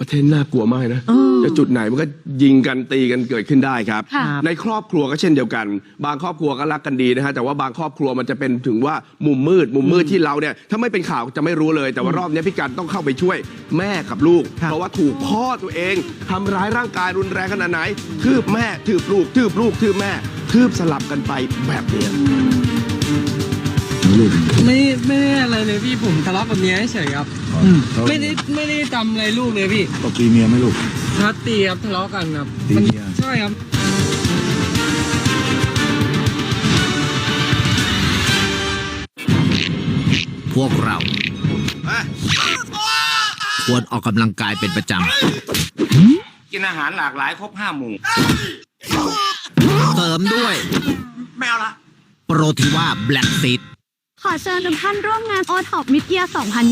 ประเทศน่ากลัวมากนะจะจุดไหนมันก็ยิงกันตีกันเกิดขึ้นได้ครับค่ะในครอบครัวก็เช่นเดียวกัน บางครอบครัวก็รักกันดีนะฮะแต่ว่าบางครอบครัวมันจะเป็นถึงว่ามุมมืด มุมมืดที่เราเนี่ยถ้าไม่เป็นข่าวจะไม่รู้เลย แต่ว่ารอบนี้พี่กันต้องเข้าไปช่วยแม่กับลูกครับเพราะว่าถูกพ่อตัวเองทำร้ายร่างกายรุนแรงขนาดไหนทืบแม่ทืบลูกทืบลูกทืบแม่ทืบสลับกันไปแบบเนี้ย ไม่ไม่ได้อะไรเลยพี่ผมทะเลาะกับเมียเฉยๆครับไม่ได้ไม่ได้ทำอะไรลูกเลยพี่ตบตีเมียไหมลูกทัดตีครับทะเลาะกันครับตีมันเมียใช่ครับพวกเราควรออกกำลังกายเป็นประจกินอาหารหลากหลายครบห้าหมู่ำเสริมด้วยไม่เอาละ โปรทีว่าแบล็กซีด ขอเชิญทุกท่านร่วมงาน o t o p Mid Year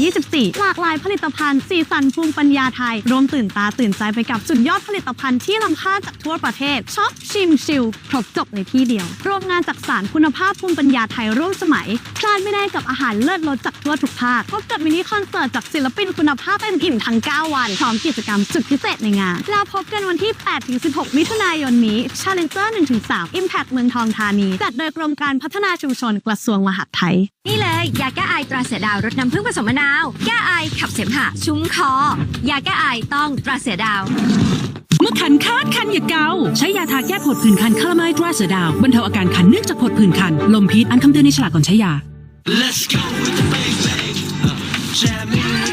2024 หลากหลายผลิตภัณฑ์ สีสันภูมิปัญญาไทยรวมตื่นตาตื่นใจไปกับสุดยอดผลิตภัณฑ์ที่ล้ำค่าจากทั่วประเทศช็อปชิมชิลครบจบในที่เดียว ร่วมงานจากสารคุณภาพภูมิปัญญาไทยร่วมสมัย พลาดไม่ได้กับอาหารเลิศรสจากทั่วทุกภาคพบกับมินิคอนเสิร์ตจากศิลปินคุณภาพเป็นอิ่มทั้ง 9 วันพร้อมกิจกรรมสุดพิเศษในงานแล้วพบกันวันที่ 8-16 มิถุนายนนี้ Challenger 1-3 Impact เมืองทองธานีจัดโดยกรมการพัฒนาชุมชนกระทรวงมหาดไทย นี่เลย ยาแก้ไอตราเสือดาวรสน้ำผึ้งผสมมะนาว แก้ไอขับเสมหะชุ่มคอ ยาแก้ไอต้องตราเสือดาว เมื่อคันคาดคันอย่าเกา ใช้ยาทาแก้ผดผื่นคันคาราไมตราเสือดาวบรรเทาอาการคันเนื่องจากผดผื่นคัน ลมพิษอันคำเตือนในฉลากก่อนใช้ยา Let's go with the bang bang. Uh, jamming with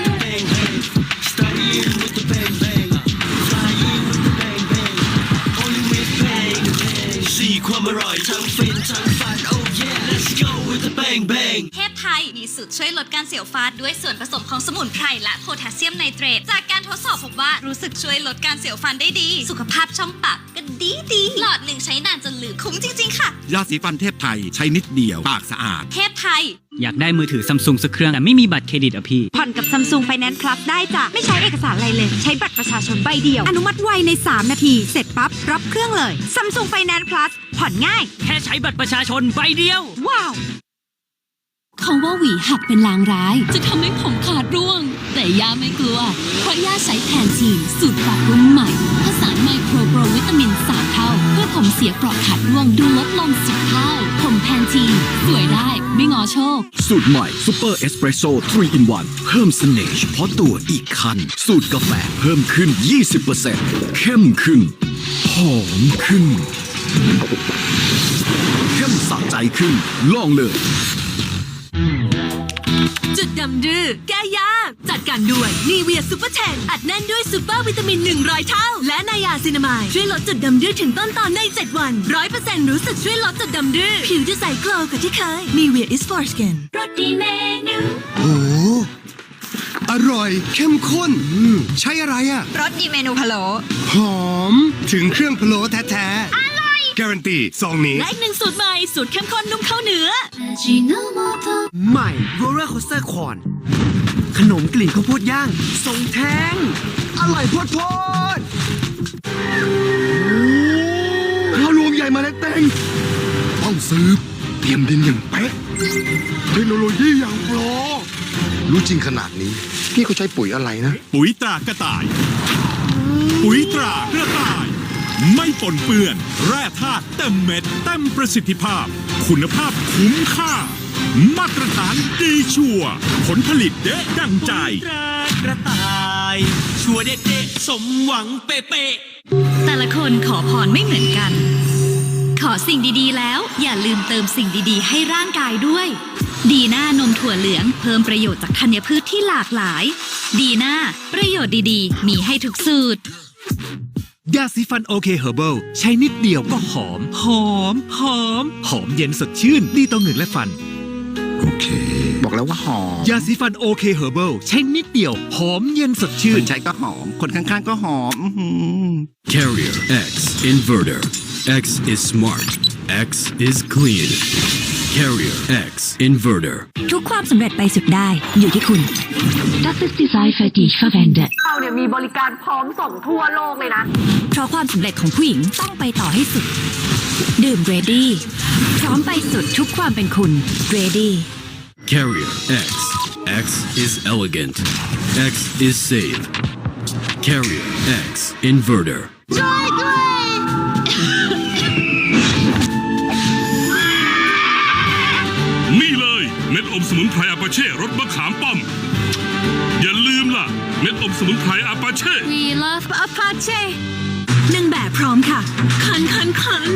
with the bang bang. เทพไทยมีสูตรช่วยลดการเสียวฟาดด้วยส่วนผสมของสมุนไพรและโพแทสเซียมไนเตรตจากการทดสอบพบว่ารู้สึกช่วยลดการเสียวฟันได้ดี สุขภาพช่องปากก็ดีดีหลอดหนึ่งใช้นานจนลืมคุ้มจริง ๆ ค่ะ ยาสีฟันเทพไทยใช้นิดเดียวปากสะอาด เทพไทย อยากได้มือถือซัมซุงสักเครื่องแต่ไม่มีบัตรเครดิตอะพี่ ผ่อนกับ Samsung Finance Plus ได้จ้ะ ไม่ใช้เอกสารอะไรเลย ใช้บัตรประชาชนใบเดียว อนุมัติไวใน 3 นาที เสร็จปั๊บ รับเครื่องเลย Samsung Finance Plus ผ่อนง่าย แค่ใช้บัตรประชาชนใบเดียว ว้าว เขาว่าหวีหักเป็นลางร้าย จะทำให้ผมขาดร่วง แต่ย่าไม่กลัว เพราะย่าใช้แทนทีนสูตรปรับรุ่นใหม่ผสานไมโครโปรวิตามินสามเท่า เพื่อผมเสียเปราะขาดร่วงดูลดลงสิบเท่า ผมแพนทีนสวยได้ไม่งอโชค สูตรใหม่ซูเปอร์เอสเปรสโซ่3 in 1เพิ่มเสน่ห์เฉพาะตัวอีกคัน สูตรกาแฟเพิ่มขึ้น 20%เข้มขึ้น หอมขึ้น เข้มสะใจขึ้น ลองเลย ดดำดื้อแก้ยาก จัดการด้วยนีเวียซูเปอร์เทนอัดแน่นด้วยซูเปอร์วิตามิน 100 เท่า และนายาซินามายช่วยลดจุดดำดื้อถึงต้นตอนใน 7 วัน 100%รู้สึกช่วยลดจุดดำดื้อผิวจะใสโกลว์กว่าที่เคยนีเวีย is for skin รสดีเมนูโอ้อร่อย เข้มข้นใช่อะไรอะรสดีเมนูพะโล้หอมถึงเครื่องพะโล้แท้ๆอร่อย การันตีซองนี้ และอีกหนึ่งสูตรใหม่ สูตรเข้มข้นนุ่มเข้าเนื้อใหม่โรลเลอร์โคสเตอร์คอนขนมกลิ่นข้าวโพดย่างทรงแท้ง อร่อยโพดโพดข้าวรวมใหญ่เมาเล็ดเต็งต้องซื้อเตรียมดินอย่างเป๊ะเทคโนโลยีอย่างโปรรู้จริงขนาดนี้ พี่เขาใช้ปุ๋ยอะไรนะ ปุ๋ยตรากระต่าย ปุ๋ยตรากระต่าย ไม่ปนเปื้อน แร่ธาตุเต็มเม็ดเต็มประสิทธิภาพ คุณภาพคุ้มค่า มาตรฐานดีชัวร์ผลผลิตเด็ดดังใจกระต่าย ชัวร์เด็ดๆสมหวังเป๊ะๆแต่ละคนขอพรไม่เหมือนกัน ขอสิ่งดีๆแล้ว อย่าลืมเติมสิ่งดีๆ ให้ร่างกายด้วย ดีหน้านมถั่วเหลืองเพิ่มประโยชน์จากธัญพืชที่หลากหลาย ดีหน้าประโยชน์ดีๆ มีให้ทุกสูตร ยาสีฟันโอเคเฮอร์เบิลใช้นิดเดียวก็หอม หอม หอม หอมเย็นสดชื่น ดีต่อเหงือกและฟัน โอเค บอกแล้วว่าหอมยาสีฟันโอเคเฮอร์เบิลใช้นิดเดียว หอมเย็นสดชื่คนน ใช้ก็หอม คนข้างๆก็หอม อื้อหือ Carrier X Inverter. X is smart. X is clean. Carrier X Inverter. ทุกความสำเร็จไปสุดได้อยู่ที่คุณ Das ist die Seife die ich verwende เราเนี่ยมีบริการพร้อมส่งทั่วโลกเลยนะ เพราะความสำเร็จของผู้หญิงต้องไปต่อให้สุด ดื่มเรดี้พร้อมไปสุดทุกความเป็นคุณเรดี้ Carrier X. X is elegant. X is safe. Carrier X Inverter. ช่วยด้วย ดอมสมุนไพรอาปาเช่รสมะขามป้อม อย่าลืมล่ะ เม็ดอมสมุนไพรอาปาเช่ We love Apache นางแบบพร้อมค่ะ คันคันคัน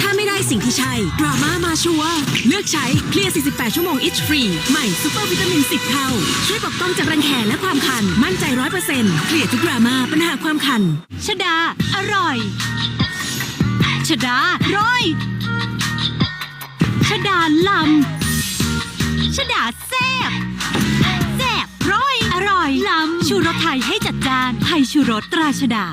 ถ้าไม่ได้สิ่งที่ใช่ ดราม่ามาชัวร์เลือกใช้ เคลียร์ 48 ชั่วโมง itch free ใหม่ซูเปอร์วิตามิน 10 เท่า ช่วยปกป้องจากรังแคและความคัน มั่นใจ 100%เคลียร์ทุกดราม่าปัญหาความคัน ชดา อร่อย ชดา ร้อย ชดาลำ ชดาแซ่บแซ่บร้อย อร่อยลำชูรสไทยให้จัดจานไทยชูรสตราชดา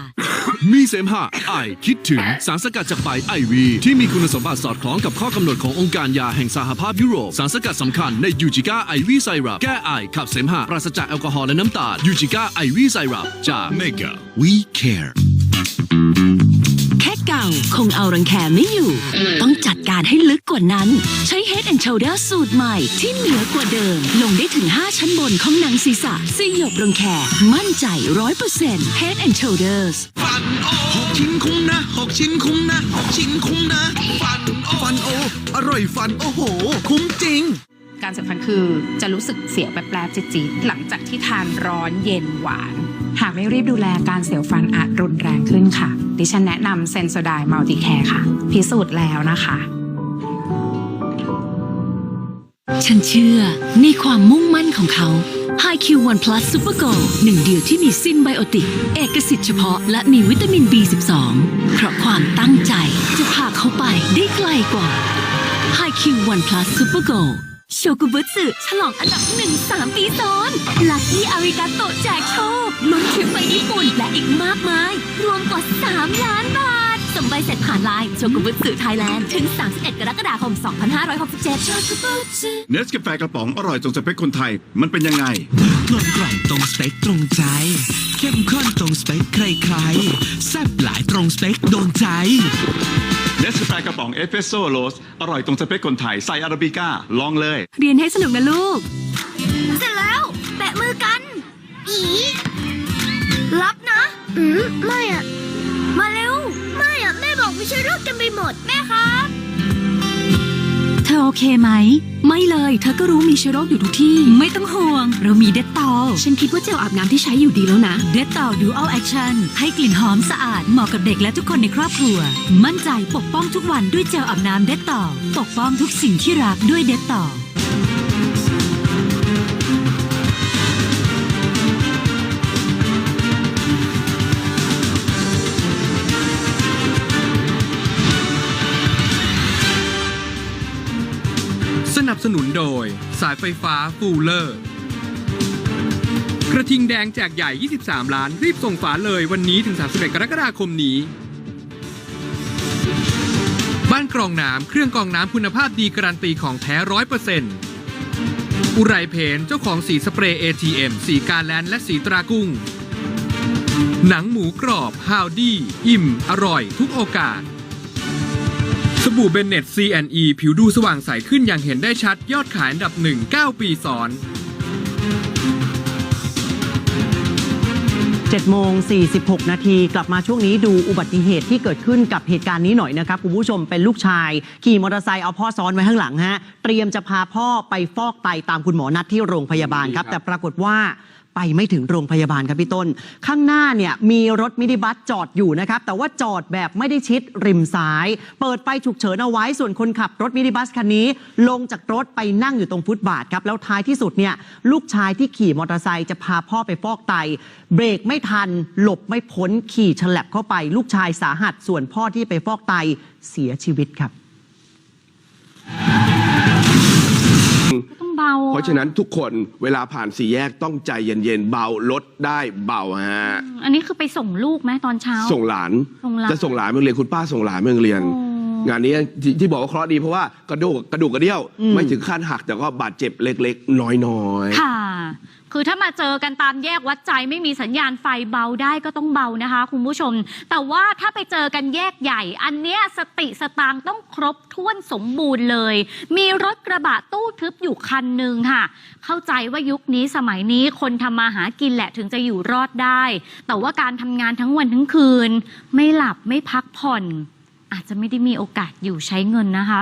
มีเสมหะไอคิดถึงสารสกัดจากใบไอวี ที่มีคุณสมบัติสอดคล้องกับข้อกำหนดขององค์การยาแห่งสหภาพยุโรป สารสกัดสำคัญในยูจิก้าไอวีไซรัปแก้ไอขับเสมหะปราศจากแอลกอฮอล์และน้ำตาลยูจิก้าไอวีไซรัปจาก Mega We Care แค่ เก่าคงเอารังแคไม่อยู่ ต้องจัดการให้ลึกกว่านั้น ใช้ Head and Shoulder สูตรใหม่ที่เหนือกว่าเดิม ลงได้ถึง 5 ชั้นบนของหนังศีรษะสยบรังแคมั่นใจ 100% Head and Shoulders หกชิ้นคุ้มนะหกชิ้นคุ้มนะหกชิ้นคุ้มนะ ฟันโอฟันโอ อร่อยฟันโอ้โห คุ้มจริงการเสียบฟันคือจะรู้สึกเสียวแปลบๆจี๊ดๆหลังจากที่ทานร้อนเย็นหวาน หากไม่รีบดูแลการเสียวฟันอาจรุนแรงขึ้นค่ะ ดิฉันแนะนำเซนโซไดมัลติแคร์ค่ะ พิสูจน์แล้วนะคะ ฉันเชื่อในความมุ่งมั่นของเขา HiQ One Plus Super Go หนึ่งเดียวที่มีซินไบโอติก เอกสิทธิ์เฉพาะและมีวิตามิน B12 เพราะความตั้งใจจะพาเขาไปได้ไกลกว่า HiQ One Plus Super Go โชกุบุสึฉลองอันดับหนึ่งสามปีซ้อนลัคกี้อาริกาโตแจกโชคลุ้นทริปไปญี่ปุ่นและอีกมากมาย รวมกว่า 3 ล้านบาทส่งใบเสร็จผ่านไลน์โชกุบุสึไทยแลนด์ ถึง 31 กรกฎาคม 2567โชกุบุสึเนสกาแฟกระป๋องอร่อยจงสเปคคนไทย มันเป็นยังไงกลมกล่อมตรงสเปคตรงใจ เข้มข้นตรงสเปคใครๆแซ่บหลายตรงสเปคโดนใจ เนสกาแฟกระป๋องเอสเปรสโซ่โรสอร่อยตรงสเปคคนไทย ใส่อาราบิก้า ลองเลย เรียนให้สนุกนะลูก เสร็จแล้ว แปะมือกัน อีรับนะ อืมไม่อะมาเร็ว ไม่อะแม่บอกไม่ใช่โรคเต็มไปหมด แม่ครับเธอโอเคไหม ไม่เลย เธอก็รู้มีเชื้อโรคอยู่ทุกที่ ไม่ต้องห่วง เรามีเดตตอลฉันคิดว่าเจลอาบน้ำที่ใช้อยู่ดีแล้วนะ เดตตอลดูอัลแอคชั่นให้กลิ่นหอมสะอาดเหมาะกับเด็กและทุกคนในครอบครัว มั่นใจปกป้องทุกวันด้วยเจลอาบน้ำเดตตอลปกป้องทุกสิ่งที่รักด้วยเดตตอล นับสนุนโดย สายไฟฟ้าฟูลเลอร์ กระทิงแดงแจกใหญ่ 23 ล้าน รีบส่งฝาเลยวันนี้ถึง 31 กรกฎาคมนี้ บ้านกรองน้ำเครื่องกรองน้ำคุณภาพดีการันตีของแท้ร้อยเปอร์เซ็นต์อุไรเพนเจ้าของสีสเปรย์ ATM สีกาแลนและสีตรากุ้ง หนังหมูกรอบฮาวดี้อิ่ม อร่อย ทุกโอกาสส บู่เบนเน็ต C&E ผิวดูสว่างใสขึ้นอย่างเห็นได้ชัดยอดขายอันดับหนึ่ง9ปีซ้อน7โมง46 นาทีกลับมาช่วงนี้ดูอุบัติเหตุที่เกิดขึ้นกับเหตุการณ์นี้หน่อยนะครับ คุณผู้ชมเป็นลูกชาย ขี่มอเตอร์ไซค์เอาพ่อซ้อนไว้ข้างหลังฮะ เตรียมจะพาพ่อไปฟอกไตตามคุณหมอนัดที่โรงพยาบาลครับ แต่ปรากฏว่า ไปไม่ถึงโรงพยาบาลครับพี่ต้น ข้างหน้าเนี่ยมีรถมินิบัสจอดอยู่นะครับ แต่ว่าจอดแบบไม่ได้ชิดริมซ้าย เปิดไฟฉุกเฉินเอาไว้ส่วนคนขับรถมินิบัสคันนี้ ลงจากรถไปนั่งอยู่ตรงฟุตบาทครับแล้วท้ายที่สุดเนี่ยลูกชายที่ขี่มอเตอร์ไซค์จะพาพ่อไปฟอกไต เบรกไม่ทัน หลบไม่พ้นขี่ฉลับเข้าไป ลูกชายสาหัส ส่วนพ่อที่ไปฟอกไตเสียชีวิตครับ เบาเพราะฉะนั้นทุกคนเวลาผ่านสี่แยกต้องใจเย็นๆเบารถได้เบาฮะอันนี้คือไปส่งลูกไหมตอนเช้า ส่งหลานส่งหลานจะส่งหลานไปโรงเรียนคุณป้าส่งหลานไปโรงเรียน งานนี้ที่ที่บอกว่าเคราะห์ดีเพราะว่ากระดูกกระดูกกระเดี่ยวอืมไม่ถึงขั้นหักแต่ก็บาดเจ็บเล็กๆ น้อยๆค่ะ คือถ้ามาเจอกันตามแยกวัดใจไม่มีสัญญาณไฟเบาได้ก็ต้องเบานะคะ คุณผู้ชม แต่ว่าถ้าไปเจอกันแยกใหญ่ อันเนี้ยสติสตางค์ต้องครบถ้วนสมบูรณ์เลย มีรถกระบะตู้ทึบอยู่คันหนึ่งค่ะ เข้าใจว่ายุคนี้สมัยนี้คนทำมาหากินแหละถึงจะอยู่รอดได้ แต่ว่าการทำงานทั้งวันทั้งคืน ไม่หลับไม่พักผ่อน อาจจะไม่ได้มีโอกาสอยู่ใช้เงินนะคะ